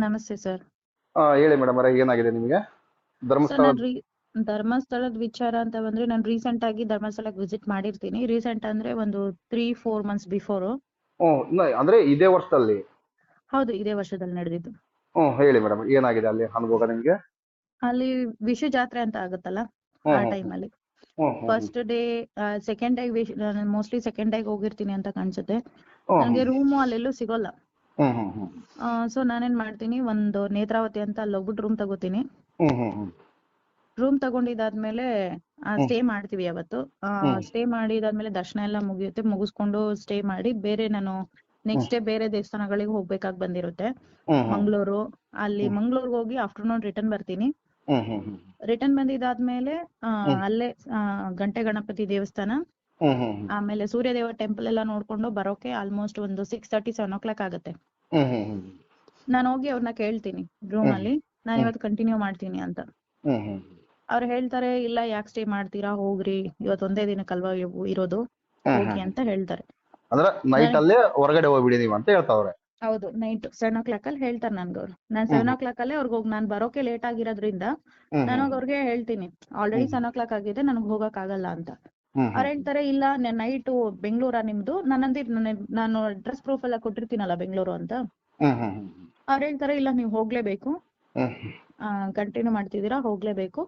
ನಮಸ್ತೆ ಸರ್. ಆ, ಹೇಳಿ ಮೇಡಮ್ ಅವರೇ ಏನಾಗಿದೆ ನಿಮಗೆ? ಸರ್ ಧರ್ಮಸ್ಥಳ ನಾನು ಧರ್ಮಸ್ಥಳದ ವಿಚಾರ ಅಂತ ಬಂದ್ರೆ ನಾನು ರೀಸೆಂಟ್ ಆಗಿ ಧರ್ಮಸ್ಥಳಕ್ಕೆ ವಿಸಿಟ್ ಮಾಡಿರ್ತೀನಿ. ರೀಸೆಂಟ್ ಅಂದ್ರೆ ಒಂದು three four months before hmm ನ- ಅಂದ್ರೆ ಇದೇ ವರ್ಷದಲ್ಲಿ? ಹೌದು ಇದೇ ವರ್ಷದಲ್ಲಿ ನಡೆದಿದ್ದು. ಹ್ಮ್ ಹೇಳಿ ಮೇಡಮ್ ಏನಾಗಿದೆ ಅಲ್ಲಿ ಅನುಭವ ನಿಮಗೆ? ಅಲ್ಲಿ ವಿಷು ಜಾತ್ರೆ ಅಂತ ಆಗುತ್ತಲ್ಲ ಆ ಹ್ಮ್, ಟೈಮ್ ಅಲ್ಲಿ. ಹ್ಮ್ ಹ್ಮ್ first day second day mostly second day ಹೋಗಿರ್ತೀನಿ ಅಂತ ಕಾಣ್ಸುತ್ತೆ. ಹ್ಮ್, ನನಗೆ ರೂಮು ಅಲ್ಲೆಲ್ಲೂ ಸಿಗೋಲ್ಲ. ಸೊ ನಾನೇನ್ ಮಾಡ್ತೀನಿ ಒಂದು ನೇತ್ರಾವತಿ ಅಂತ ಅಲ್ಲಿ ಹೋಗ್ಬಿಟ್ಟು ರೂಮ್ ತಗೋತೀನಿ. ರೂಮ್ ತಗೊಂಡಿದ್ದಾದ್ಮೇಲೆ ಸ್ಟೇ ಮಾಡ್ತೀವಿ ಅವತ್ತು. ಸ್ಟೇ ಮಾಡಿದಾದ್ಮೇಲೆ ದರ್ಶನ ಎಲ್ಲ ಮುಗಿಯುತ್ತೆ. ಮುಗಿಸ್ಕೊಂಡು ಸ್ಟೇ ಮಾಡಿ ಬೇರೆ ನಾನು ನೆಕ್ಸ್ಟ್ ಡೇ ಬೇರೆ ದೇವಸ್ಥಾನಗಳಿಗೆ ಹೋಗ್ಬೇಕಾಗಿ ಬಂದಿರುತ್ತೆ. ಮಂಗಳೂರು ಅಲ್ಲಿ ಮಂಗಳೂರಿಗೆ ಹೋಗಿ ಆಫ್ಟರ್ನೂನ್ ರಿಟರ್ನ್ ಬರ್ತೀನಿ. ಹ್ಮ್ ಬಂದಿದ್ ಆದ್ಮೇಲೆ ರಿಟರ್ನ್ ಬಂದಿದ್ದಾದ್ಮೇಲೆ ಆ, ಅಲ್ಲೇ ಗಂಟೆ ಗಣಪತಿ ದೇವಸ್ಥಾನ. ಆಮೇಲೆ ಸೂರ್ಯದೇವ ಟೆಂಪಲ್ ಎಲ್ಲ ನೋಡ್ಕೊಂಡು ಬರೋಕೆ ಆಲ್ಮೋಸ್ಟ್ ಒಂದು six thirty seven o'clock ಆಗುತ್ತೆ. ನಾನು ಹೋಗಿ ಅವ್ರನ್ನ ಕೇಳ್ತೀನಿ ರೂಮ್ ಅಲ್ಲಿ. ನಾನು ಇವತ್ತು ಕಂಟಿನ್ಯೂ ಮಾಡ್ತೀನಿ ಅಂತ. ಅವ್ರು ಹೇಳ್ತಾರೆ ಇಲ್ಲ ಯಾಕೆ ಸ್ಟೇ ಮಾಡ್ತೀರಾ? ಹೋಗ್ರಿ. ಇವತ್ತು ಒಂದೇ ದಿನಕ್ಕಲ್ವಾ ಇರೋದು? ಹೋಗಿ ಅಂತ ಹೇಳ್ತಾರೆ. ಅಂದ್ರೆ ನೈಟ್ ಅಲ್ಲಿ ಹೊರಗಡೆ ಹೋಗ್ಬಿಡಿ ನೀವು ಅಂತ ಹೇಳ್ತಾವ್ರೆ. ಹೌದು ನೈಟ್ ಸೆವೆನ್ ಓ ಕ್ಲಾಕ್ ಅಲ್ಲಿ ಹೇಳ್ತಾರೆ ನನ್ಗೆ ಅವ್ರು. ನಾನ್ ಸೆವೆನ್ ಓ ಕ್ಲಾಕ್ ಅಲ್ಲೇ ಅವ್ರಿಗೆ ಹೋಗಿ ನಾನು ಬರೋಕೆ ಲೇಟ್ ಆಗಿರೋದ್ರಿಂದ ನಾನು ಅವ್ರಿಗೆ ಹೇಳ್ತೀನಿ. ಆಲ್ರೆಡಿ. ಸೆವೆನ್ ಓ ಕ್ಲಾಕ್ ಆಗಿದೆ ನನಗೆ ಹೋಗಕ್ ಆಗಲ್ಲ ಅಂತ. ಅವ್ರು ಹೇಳ್ತಾರೆ ಇಲ್ಲ ನೈಟ್ ಬೆಂಗಳೂರ ನಿಮ್ದು? ನಾನಂದಿ ನಾನು ಅಡ್ರೆಸ್ ಪ್ರೂಫ್ ಎಲ್ಲ ಕೊಟ್ಟಿರ್ತೀನಲ್ಲ ಬೆಂಗಳೂರು ಅಂತ? ಅವ್ರು ಹೇಳ್ತಾರೆ ಇಲ್ಲ ನೀವು ಹೋಗ್ಲೇಬೇಕು. ಕಂಟಿನ್ಯೂ ಮಾಡ್ತಿದ್ದೀರಾ ಹೋಗ್ಲೇಬೇಕು.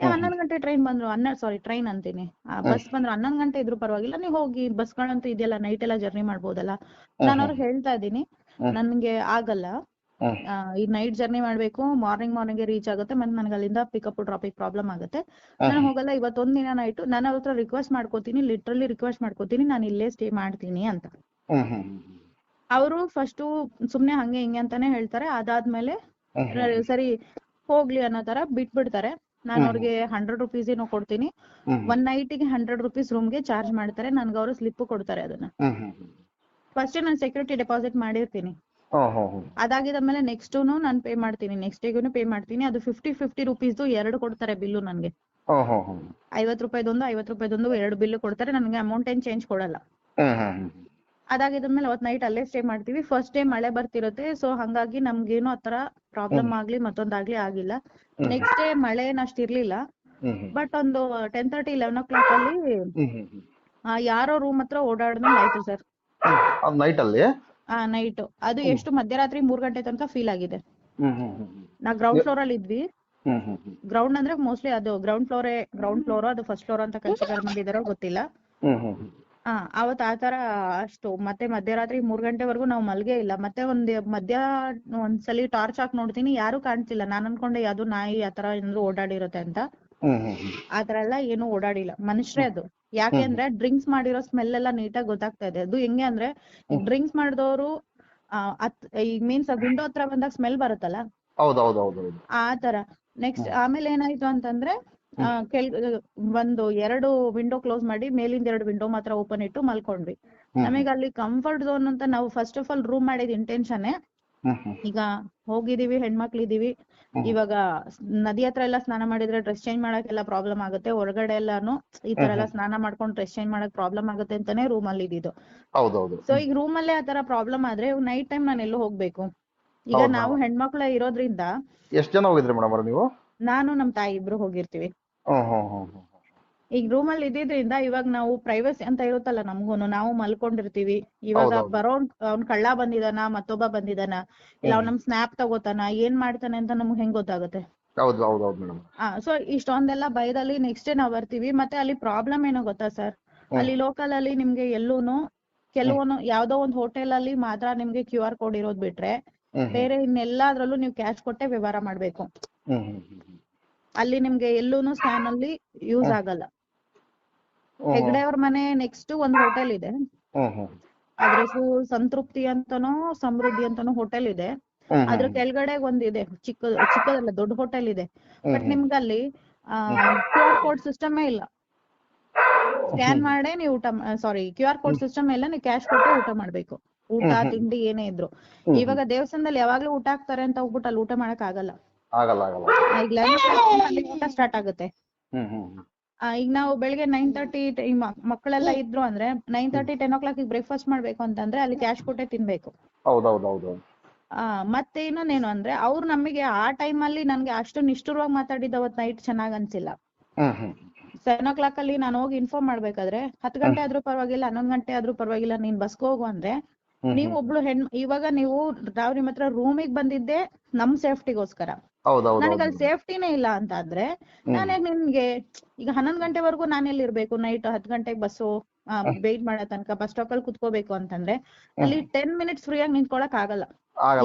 ಹನ್ನೊಂದು ಗಂಟೆ ಟ್ರೈನ್ ಬಂದ್ರು ಹನ್ನೆರಡು ಸಾರಿ ಟ್ರೈನ್ ಅಂತೀನಿ. ಬಸ್ ಬಂದ್ರು ಹನ್ನೊಂದು ಗಂಟೆ ಇದ್ರು ಪರವಾಗಿಲ್ಲ ನೀವು ಹೋಗಿ ಬಸ್ಗಳಂತೂ ಇದೆಯಲ್ಲ ನೈಟ್ ಎಲ್ಲ ಜರ್ನಿ ಮಾಡ್ಬೋದಲ್ಲ? ನಾನು ಅವ್ರಿಗೆ ಹೇಳ್ತಾ ಇದ್ದೀನಿ ನನ್ಗೆ ಆಗಲ್ಲ. ಈ ನೈಟ್ ಜರ್ನಿ ಮಾಡ್ಬೇಕು ಮಾರ್ನಿಂಗ್ ಮಾರ್ನಿಂಗ್ ರೀಚ್ ಆಗುತ್ತೆ ಮತ್ತೆ ನನಗೆ ಅಲ್ಲಿಂದ ಪಿಕಪ್ ಡ್ರಾಪಿಗೆ ಪ್ರಾಬ್ಲಮ್ ಆಗುತ್ತೆ. ನಾನು ಹೋಗಲ್ಲ ಇವತ್ತೊಂದ್ ದಿನ ನೈಟ್ ನಾನು ಅವ್ರ ಹತ್ರ ರಿಕ್ವೆಸ್ಟ್ ಮಾಡ್ಕೋತೀನಿ ಲಿಟ್ರಲಿ ರಿಕ್ವೆಸ್ಟ್ ಮಾಡ್ಕೋತೀನಿ ನಾನು ಇಲ್ಲೇ ಸ್ಟೇ ಮಾಡ್ತೀನಿ ಅಂತ. ಅವರು ಫಸ್ಟ್ ಸುಮ್ನೆ ಹಂಗೆ ಹಿಂಗೆ ಅಂತಾನೆ ಹೇಳ್ತಾರೆ ಅದಾದ್ಮೇಲೆ ಸರಿ ಹೋಗ್ಲಿ ಅನ್ನೋ ತರ ಬಿಟ್ಬಿಡ್ತಾರೆ. ನಾನು ನಾನ್ ಅವ್ರಿಗೆ ಹಂಡ್ರೆಡ್ ರುಪೀಸ್ ಏನೋ ಕೊಡ್ತೀನಿ. ಒನ್ ನೈಟಿಗೆ ಹಂಡ್ರೆಡ್ ರುಪೀಸ್ ರೂಮ್ಗೆ ಚಾರ್ಜ್ ಮಾಡ್ತಾರೆ ನನ್ಗೆ ಅವರು ಸ್ಲಿಪ್ ಕೊಡ್ತಾರೆ ಅದನ್ನ. ಫಸ್ಟ್ ನಾನು ಸೆಕ್ಯೂರಿಟಿ ಡೆಪಾಸಿಟ್ ಮಾಡಿರ್ತೀನಿ. ಅದಾಗಿದ್ಮೇಲೆ ನೆಕ್ಸ್ಟ್ ನಾನು ಪೇ ಮಾಡ್ತೀನಿ. ನೆಕ್ಸ್ಟ್ ಡೇಗೂ ಪೇ ಮಾಡ್ತೀನಿ. ಅದು ಫಿಫ್ಟಿ ಫಿಫ್ಟಿ ರುಪೀಸ್ದು ಎರಡು ಕೊಡ್ತಾರೆ ಬಿಲ್ಲು ನನಗೆ. ಐವತ್ ರೂಪಾಯ್ದೊಂದು ಐವತ್ ರೂಪಾಯ್ದೊಂದು ಎರಡು ಬಿಲ್ ಕೊಡ್ತಾರೆ. ನನಗೆ ಅಮೌಂಟ್ ಏನ್ ಚೇಂಜ್ ಕೊಡಲ್ಲ. ಅದಾಗಿದ ಮೇಲೆ ಹ್ಮ್ ಅದಾಗಿದ್ಮೇಲೆ ಅವತ್ ನೈಟ್ ಅಲ್ಲೇ ಸ್ಟೇ ಮಾಡ್ತೀವಿ. ಫಸ್ಟ್ ಡೇ ಮಳೆ ಬರ್ತಿರುತ್ತೆ. ಸೊ ಹಂಗಾಗಿ ನಮ್ಗೇನು ಆತರ ಪ್ರಾಬ್ಲಮ್ ಆಗ್ಲಿ ಮತ್ತೊಂದಾಗ್ಲಿ ಆಗಿಲ್ಲ. ನೆಕ್ಸ್ಟ್ ಡೇ ಮಳೆ ಏನ್ ಅಷ್ಟ್ ಇರ್ಲಿಲ್ಲ. ಬಟ್ ಒಂದು ten thirty eleven o'clock ಅಲ್ಲಿ ಯಾರೋ ರೂಮ್ ಹತ್ರ ಓಡಾಡ್ದಂಗ್ ಆಯ್ತು ಸರ್ ನೈಟ್ ಅಲ್ಲಿ? ಆ ನೈಟ್ ಅದು ಎಷ್ಟು ಮಧ್ಯರಾತ್ರಿ ಮೂರ್ ಗಂಟೆ ತನಕ ಫೀಲ್ ಆಗಿದೆ. ನಾ ಗ್ರೌಂಡ್ ಫ್ಲೋರ್ ಅಲ್ಲಿ ಇದ್ವಿ. Hmm hmm hmm. ಗ್ರೌಂಡ್ ಅಂದ್ರೆ ಮೋಸ್ಟ್ಲಿ ಅದು ಗ್ರೌಂಡ್ ಫ್ಲೋರೇ ಗ್ರೌಂಡ್ ಫ್ಲೋರ್ ಅದು ಫಸ್ಟ್ ಫ್ಲೋರ್ ಅಂತ ಕನ್ಸಿಡರ್ ಮಾಡಿದಾರೋ ಗೊತ್ತಿಲ್ಲ. ಹಾ ಹ್ಮ್ ಹ್ಮ್. ಆ ಅವತ್ ಆತರ ತರ ಅಷ್ಟು ಮತ್ತೆ ಮಧ್ಯರಾತ್ರಿ ಮೂರ್ ಗಂಟೆವರೆಗೂ ನಾವು ಮಲ್ಗೆ ಇಲ್ಲ. ಮತ್ತೆ ಒಂದ್ ಮಧ್ಯ ಒಂದ್ಸಲಿ ಟಾರ್ಚ್ ಹಾಕಿ ನೋಡ್ತೀನಿ ಯಾರು ಕಾಣ್ತಿಲ್ಲ. ನಾನ್ ಅನ್ಕೊಂಡೆ ಅದು ನಾಯಿ ಆತರ ಏನಾದ್ರು ಓಡಾಡಿರುತ್ತೆ ಅಂತ. ಆತರ ಎಲ್ಲ ಏನು ಓಡಾಡಿಲ್ಲ. ಮನುಷ್ಯರೇ ಅದು. ಯಾಕೆ ಅಂದ್ರೆ ಡ್ರಿಂಕ್ಸ್ ಮಾಡಿರೋ ಸ್ಮೆಲ್ ಎಲ್ಲಾ ನೀಟಾಗಿ ಗೊತ್ತಾಗ್ತಾ ಇದೆ. ಅದು ಹೆಂಗೆ ಅಂದ್ರೆ ಡ್ರಿಂಕ್ಸ್ ಮಾಡಿದವರು ಈಗ ಮೀನ್ಸ್ ವಿಂಡೋ ಹತ್ರ ಬಂದಾಗ ಸ್ಮೆಲ್ ಬರುತ್ತಲ್ಲ? ಆ ತರ. ನೆಕ್ಸ್ಟ್ ಆಮೇಲೆ ಏನಾಯ್ತು ಅಂತಂದ್ರೆ ಆ, ಕೆಲ್ ಒಂದು ಎರಡು ವಿಂಡೋ ಕ್ಲೋಸ್ ಮಾಡಿ ಮೇಲಿಂದ ಎರಡು ವಿಂಡೋ ಮಾತ್ರ ಓಪನ್ ಇಟ್ಟು ಮಲ್ಕೊಂಡ್ವಿ. ನಮಗೆ ಅಲ್ಲಿ ಕಂಫರ್ಟ್ ಝೋನ್ ಅಂತ ನಾವು ಫಸ್ಟ್ ಆಫ್ ಆಲ್ ರೂಮ್ ಮಾಡಿದ ಇಂಟೆನ್ಷನ್ ಈಗ ಹೋಗಿದೀವಿ ಹೆಣ್ಮಕ್ಳಿದೀವಿ. ಇವಾಗ ನದಿ ಹತ್ರ ಎಲ್ಲ ಸ್ನಾನ ಮಾಡಿದ್ರೆ ಡ್ರೆಸ್ ಚೇಂಜ್ ಮಾಡಕ್ಕೆಲ್ಲ ಪ್ರಾಬ್ಲಮ್ ಆಗುತ್ತೆ. ಹೊರಗಡೆ ಎಲ್ಲಾನು ಈ ತರ ಎಲ್ಲ ಸ್ನಾನ ಮಾಡ್ಕೊಂಡು ಡ್ರೆಸ್ ಚೇಂಜ್ ಮಾಡಕ್ ಪ್ರಾಬ್ಲಮ್ ಆಗುತ್ತೆ ಅಂತಾನೆ ರೂಮ್ ಅಲ್ಲಿ ಇದ್ದಿದ್ದು. ಸೊ ಈಗ ರೂಮ್ ಅಲ್ಲೇ ಆತರ ಪ್ರಾಬ್ಲಮ್ ಆದ್ರೆ ನೈಟ್ ಟೈಮ್ ನಾನು ಎಲ್ಲೂ ಹೋಗ್ಬೇಕು. ಈಗ ನಾವು. ಹೆಣ್ಮಕ್ಳ ಇರೋದ್ರಿಂದ ಎಷ್ಟು ಜನ ಹೋಗಿದ್ರಿ ಮೇಡಮ್ ನೀವು? ನಾನು ನಮ್ ತಾಯಿ ಇಬ್ರು ಹೋಗಿರ್ತೀವಿ. ಈಗ ರೂಮ್ ಅಲ್ಲಿ ಇದ್ದಿದ್ರಿಂದ ಇವಾಗ ನಾವು ಪ್ರೈವಸಿ ಅಂತ ಇರುತ್ತಲ್ಲ ನಮ್ಗೂನು ನಾವು ಮಲ್ಕೊಂಡಿರ್ತೀವಿ. ಇವಾಗ ಹೌದೌದು. ಬರೋನ್ ಅವ್ನ್ ಕಳ್ಳ ಬಂದಿದಾನ ಮತ್ತೊಬ್ಬ ಬಂದಿದಾನ ಇಲ್ಲ ಅವ್ನ್ ನಮ್ ಸ್ನ್ಯಾಪ್ ತಗೋತಾನ ಏನ್ ಮಾಡ್ತಾನೆ ಅಂತ ನಮ್ಗ್ ಹೆಂಗ್ ಗೊತ್ತಾಗುತ್ತೆ? ಹೌದು ಹೌದು ಹೌದು ಮೇಡಮ್. ಆ ಸೊ ಇಷ್ಟೊಂದೆಲ್ಲ ಭಯದಲ್ಲಿ ನೆಕ್ಸ್ಟ್ ಡೇ ನಾವ್ ಬರ್ತೀವಿ ಮತ್ತೆ ಅಲ್ಲಿ ಪ್ರಾಬ್ಲಮ್ ಏನೋ ಗೊತ್ತಾ ಸರ್ ಅಲ್ಲಿ ಲೋಕಲ್ ಅಲ್ಲಿ ನಿಮ್ಗೆ ಎಲ್ಲೂನು ಕೆಲವೊಂದು ಯಾವ್ದೋ ಒಂದ್ ಹೋಟೆಲ್ ಅಲ್ಲಿ ಮಾತ್ರ ನಿಮ್ಗೆ ಕ್ಯೂ ಆರ್ ಕೋಡ್ ಇರೋದ್ ಬಿಟ್ರೆ ಹ್ಮ್ ಬೇರೆ ಇನ್ನೆಲ್ಲಾದ್ರಲ್ಲೂ ನೀವು ಕ್ಯಾಶ್ ಕೊಟ್ಟೆ ವ್ಯವಹಾರ ಮಾಡ್ಬೇಕು. ಹ್ಮ್ ಹ್ಮ್ ಹ್ಮ್ ಹ್ಮ್. ಅಲ್ಲಿ ನಿಮ್ಗೆ ಎಲ್ಲೂನು ಸ್ಕ್ಯಾನ್ ಅಲ್ಲಿ ಯೂಸ್ ಆಗಲ್ಲ. ಹೆಗ್ಡೆ ಅವ್ರ ಮನೆ ನೆಕ್ಸ್ಟ್ ಒಂದ್ ಹೋಟೆಲ್ ಇದೆ. ಅದ್ರ ಸಂತೃಪ್ತಿ ಅಂತನೋ ಸಮೃದ್ಧಿ ಅಂತನೋ ಹೋಟೆಲ್ ಇದೆ. ಅದ್ರ ಕೆಳಗಡೆ ಒಂದಿದೆ ಇದೆ ಚಿಕ್ಕ ಚಿಕ್ಕದಲ್ಲ ದೊಡ್ಡ ಹೋಟೆಲ್ ಇದೆ. ಬಟ್ ನಿಮ್ಗಲ್ಲಿ ಕ್ಯೂ ಆರ್ ಕೋಡ್ ಸಿಸ್ಟಮೇ ಇಲ್ಲ. ಸ್ಕ್ಯಾನ್ ಮಾಡೇ ನೀವು ಊಟ sorry Q R code system ಇಲ್ಲ ನೀವು ಕ್ಯಾಶ್ ಕೊಟ್ಟು ಊಟ ಮಾಡ್ಬೇಕು. ಊಟ ತಿಂಡಿ ಏನೇ ಇದ್ರು. ಇವಾಗ ದೇವಸ್ಥಾನದಲ್ಲಿ ಯಾವಾಗ್ಲೂ ಊಟ ಹಾಕ್ತಾರೆ ಅಂತ ಹೋಗ್ಬಿಟ್ಟು ಅಲ್ಲಿ ಊಟ ಮಾಡಕ್ ಆಗಲ್ಲ. ಈಗ ಊಟ ಸ್ಟಾರ್ಟ್ ಆಗುತ್ತೆ. ಈಗ ನಾವು ಬೆಳಿಗ್ಗೆ ನೈನ್ ತರ್ಟಿ ಮಕ್ಕಳೆಲ್ಲ ಇದ್ರು ಅಂದ್ರೆ nine thirty ten o'clock breakfast ಮಾಡ್ಬೇಕು ಅಂತಂದ್ರೆ ಅಲ್ಲಿ ಕ್ಯಾಶ್ ಕೊಟ್ಟೆ ತಿನ್ಬೇಕು. ಮತ್ತೆ ಇನ್ನೊಂದೇನು ಅಂದ್ರೆ ಅವ್ರು ನಮಗೆ ಆ ಟೈಮ್ ಅಲ್ಲಿ ನನ್ಗೆ ಅಷ್ಟು ನಿಷ್ಠುರವಾಗಿ ಮಾತಾಡಿದ ಅವತ್ ನೈಟ್ ಚೆನ್ನಾಗ್ ಅನ್ಸಿಲ್ಲ. ಸೆವೆನ್ ಓ ಕ್ಲಾಕ್ ಅಲ್ಲಿ ನಾನು ಹೋಗಿ ಇನ್ಫಾರ್ಮ್ ಮಾಡ್ಬೇಕಾದ್ರೆ ಹತ್ ಗಂಟೆ ಆದ್ರೂ ಪರವಾಗಿಲ್ಲ ಹನ್ನೊಂದ್ ಗಂಟೆ ಆದ್ರೂ ಪರವಾಗಿಲ್ಲ ನೀನ್ ಬಸ್ಗೆ ಹೋಗು ಅಂದ್ರೆ ನೀವು ಒಬ್ಳು ಹೆಣ್ ಇವಾಗ ನೀವು ನಾವು ನಿಮ್ ಹತ್ರ ರೂಮಿಗೆ ಬಂದಿದ್ದೆ ನಮ್ ಸೇಫ್ಟಿಗೋಸ್ಕರ ನನಗೆ ಅಲ್ಲಿ ಸೇಫ್ಟಿನೇ ಇಲ್ಲ ಅಂತ ಆದ್ರೆ ನಾನೇ ನಿಮ್ಗೆ ಈಗ ಹನ್ನೊಂದ್ ಗಂಟೆವರೆಗೂ ನಾನು ಎಲ್ಲಿ ಇರ್ಬೇಕು ನೈಟ್ ಹತ್ ಗಂಟೆಗೆ ಬಸ್ಸು ವೇಟ್ ಮಾಡೋ ತನಕ ಬಸ್ ಸ್ಟಾಪ್ ಅಲ್ಲಿ ಕುತ್ಕೋಬೇಕು ಅಂತಂದ್ರೆ ಅಲ್ಲಿ ಟೆನ್ ಮಿನಿಟ್ಸ್ ಫ್ರೀ ಆಗಿ ನಿಂತ್ಕೊಳಕ್ ಆಗಲ್ಲ.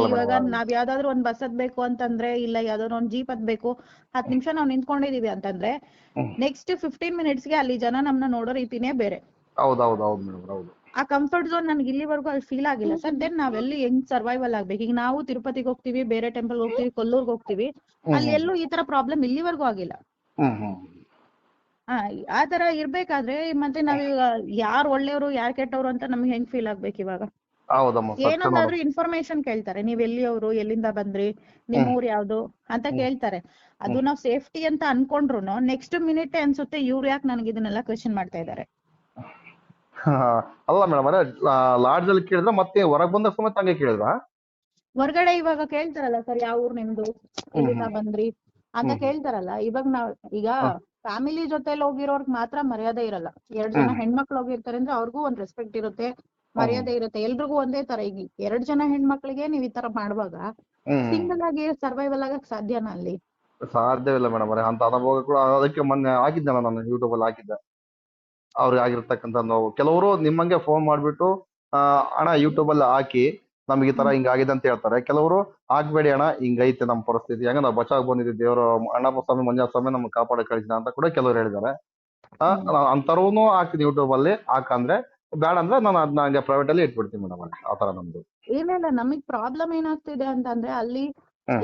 ಇವಾಗ ನಾವ್ ಯಾವ್ದಾದ್ರು ಒಂದ್ ಬಸ್ ಹತ್ಬೇಕು ಅಂತಂದ್ರೆ ಇಲ್ಲ ಯಾವ್ದಾದ್ರು ಒಂದ್ ಜೀಪ್ ಹತ್ಬೇಕು ಹತ್ ನಿಮಿಷ ನಾವ್ ನಿಂತ್ಕೊಂಡಿದೀವಿ ಅಂತಂದ್ರೆ. ನೆಕ್ಸ್ಟ್ ಫಿಫ್ಟೀನ್ ಮಿನಿಟ್ಸ್ಗೆ ಅಲ್ಲಿ ಜನ ನಮ್ನ ನೋಡೋ ರೀತಿನೇ ಬೇರೆ. ಹೌದೌದು ಹೌದು ಮೇಡಮ್ ಹೌದು. ಆ ಕಂಫರ್ಟ್ ಝೋನ್ ನನ್ಗೆ ಇಲ್ಲಿವರೆಗೂ ಅಲ್ಲಿ ಫೀಲ್ ಆಗಿಲ್ಲ. ಸರ್ ದೆನ್ ನಾವೆಲ್ಲಿ ಹೆಂಗ್ ಸರ್ವೈವಲ್ ಆಗ್ಬೇಕು? ಈಗ ನಾವು ತಿರುಪತಿಗೆ ಹೋಗ್ತೀವಿ ಬೇರೆ ಟೆಂಪಲ್ ಹೋಗ್ತೀವಿ ಕೊಲ್ಲೂರ್ಗ್ ಹೋಗ್ತೀವಿ. ಅಲ್ಲಿ ಎಲ್ಲೂ ಈ ತರ ಪ್ರಾಬ್ಲಮ್ ಇಲ್ಲಿವರೆಗೂ ಆಗಿಲ್ಲ. ಆ ಆ ತರ ಇರ್ಬೇಕಾದ್ರೆ ಮತ್ತೆ ನಾವೀಗ ಯಾರ್ ಒಳ್ಳೆಯವರು ಯಾರ್ ಕೆಟ್ಟವ್ರು ಅಂತ ನಮ್ಗೆ ಹೆಂಗ್ ಫೀಲ್ ಆಗ್ಬೇಕು ಇವಾಗ? ಏನಾದ್ರು ಏನೊಂದಾದ್ರೂ ಇನ್ಫಾರ್ಮೇಶನ್ ಕೇಳ್ತಾರೆ. ನೀವ್ ಎಲ್ಲಿಯವರು ಎಲ್ಲಿಂದ ಬಂದ್ರಿ ನಿಮ್ ಊರ್ ಯಾವ್ದು ಅಂತ ಕೇಳ್ತಾರೆ. ಅದು ನಾವ್ ಸೇಫ್ಟಿ ಅಂತ ಅನ್ಕೊಂಡ್ರು ನೆಕ್ಸ್ಟ್ ಮಿನಿಟ್ ಅನ್ಸುತ್ತೆ ಇವ್ರು ಯಾಕೆ ನನಗೆ ಇದನ್ನೆಲ್ಲ ಕ್ವಶನ್ ಮಾಡ್ತಾ ಇದಾರೆ? ಅಲ್ಲ ಮೇಡಮ್ ಅದೇ ಲಾಡ್ಜ್ ಅಲ್ಲಿ ಕೇಳಿದ್ರ ಮತ್ತೆ ಹೊರಗ್ ಬಂದ ಸಮೇತ ಹಂಗೆ ಕೇಳಿದ್ರ? ಹೊರಗಡೆ ಇವಾಗ ಕೇಳ್ತಾರಲ್ಲ ಸರ್ ಯಾವ ಊರ್ ನಿಮ್ದು? ಎಲ್ಲಿಂದ ಬಂದ್ರಿ? ಅಂತ ಕೇಳ್ತಾರಲ್ಲ ಇವಾಗ ನಾವ್ ಈಗ ಫ್ಯಾಮಿಲಿ ಜೊತೆಲಿ ಹೋಗಿರೋರ್ಗ್ ಮಾತ್ರ ಮರ್ಯಾದೆ ಇರಲ್ಲ. ಎರಡ್ ಜನ ಹೆಣ್ಮಕ್ಳು ಹೋಗಿರ್ತಾರೆ ಅಂದ್ರೆ ಅವ್ರಿಗೂ ಒಂದ್ ರೆಸ್ಪೆಕ್ಟ್ ಇರುತ್ತೆ ಮರ್ಯಾದೆ ಇರುತ್ತೆ. ಎಲ್ರಿಗೂ ಒಂದೇ ತರ. ಈಗ ಎರಡ್ ಜನ ಹೆಣ್ಮಕ್ಳಿಗೆ ನೀವ್ ಈ ತರ ಮಾಡುವಾಗ ಸಿಂಗಲ್ ಆಗಿ ಸರ್ವೈವಲ್ ಆಗಕ್ ಸಾಧ್ಯನಾ ಅಲ್ಲಿ? ಸಾಧ್ಯವಿಲ್ಲ ಮೇಡಮ್ ಅಂತ ಅನುಭವ ಕೂಡ ಅದಕ್ಕೆ ಮೊನ್ನೆ ಹಾಕಿದ್ದೆ ನಾನು ಯೂಟ್ಯೂಬ್ ಅಲ್ಲಿ ಹಾಕಿದ್ದೆ. ಅವ್ರಿಗೆ ಆಗಿರ್ತಕ್ಕಂಥ ನೋವು. ಕೆಲವರು ನಿಮ್ಮಂಗೆ ಫೋನ್ ಮಾಡ್ಬಿಟ್ಟು ಅಣ್ಣ ಯೂಟ್ಯೂಬ್ ಅಲ್ಲಿ ಹಾಕಿ, ನಮ್ಗೆ ಈ ತರ ಹಿಂಗಾಗಿದೆ ಅಂತ ಹೇಳ್ತಾರೆ. ಕೆಲವರು ಹಾಕ್ಬೇಡಿ ಅಣ್ಣ, ಹಿಂಗೈತೆ ನಮ್ಮ ಪರಿಸ್ಥಿತಿ. ಹೆಂಗ ನಾವು ಬಚಾವ್ ಬಂದಿದ್ದೀವಿ ದೇವರು ಅಣ್ಣಪ್ಪ ಸ್ವಾಮಿ ಮಂಜಾ ಸ್ವಾಮಿ ನಮ್ಗೆ ಕಾಪಾಡ ಕಳಿಸಿದ ಅಂತ ಕೂಡ ಕೆಲವರು ಹೇಳಿದ್ದಾರೆ. ಅಂತರೂನು ಹಾಕ್ತೀನಿ ಯೂಟ್ಯೂಬ್ ಅಲ್ಲಿ, ಹಾಕಂದ್ರೆ, ಬೇಡ ಅಂದ್ರೆ ನಾನು ಅದನ್ನ ಹಂಗೆ ಪ್ರೈವೇಟ್ ಅಲ್ಲಿ ಇಟ್ಬಿಡ್ತೀನಿ ಮೇಡಮ್ ಆ ತರ ನಮ್ದು. ಇಲ್ಲ ನಮಗ್ ಪ್ರಾಬ್ಲಮ್ ಏನಾಗ್ತಿದೆ ಅಂತಂದ್ರೆ ಅಲ್ಲಿ.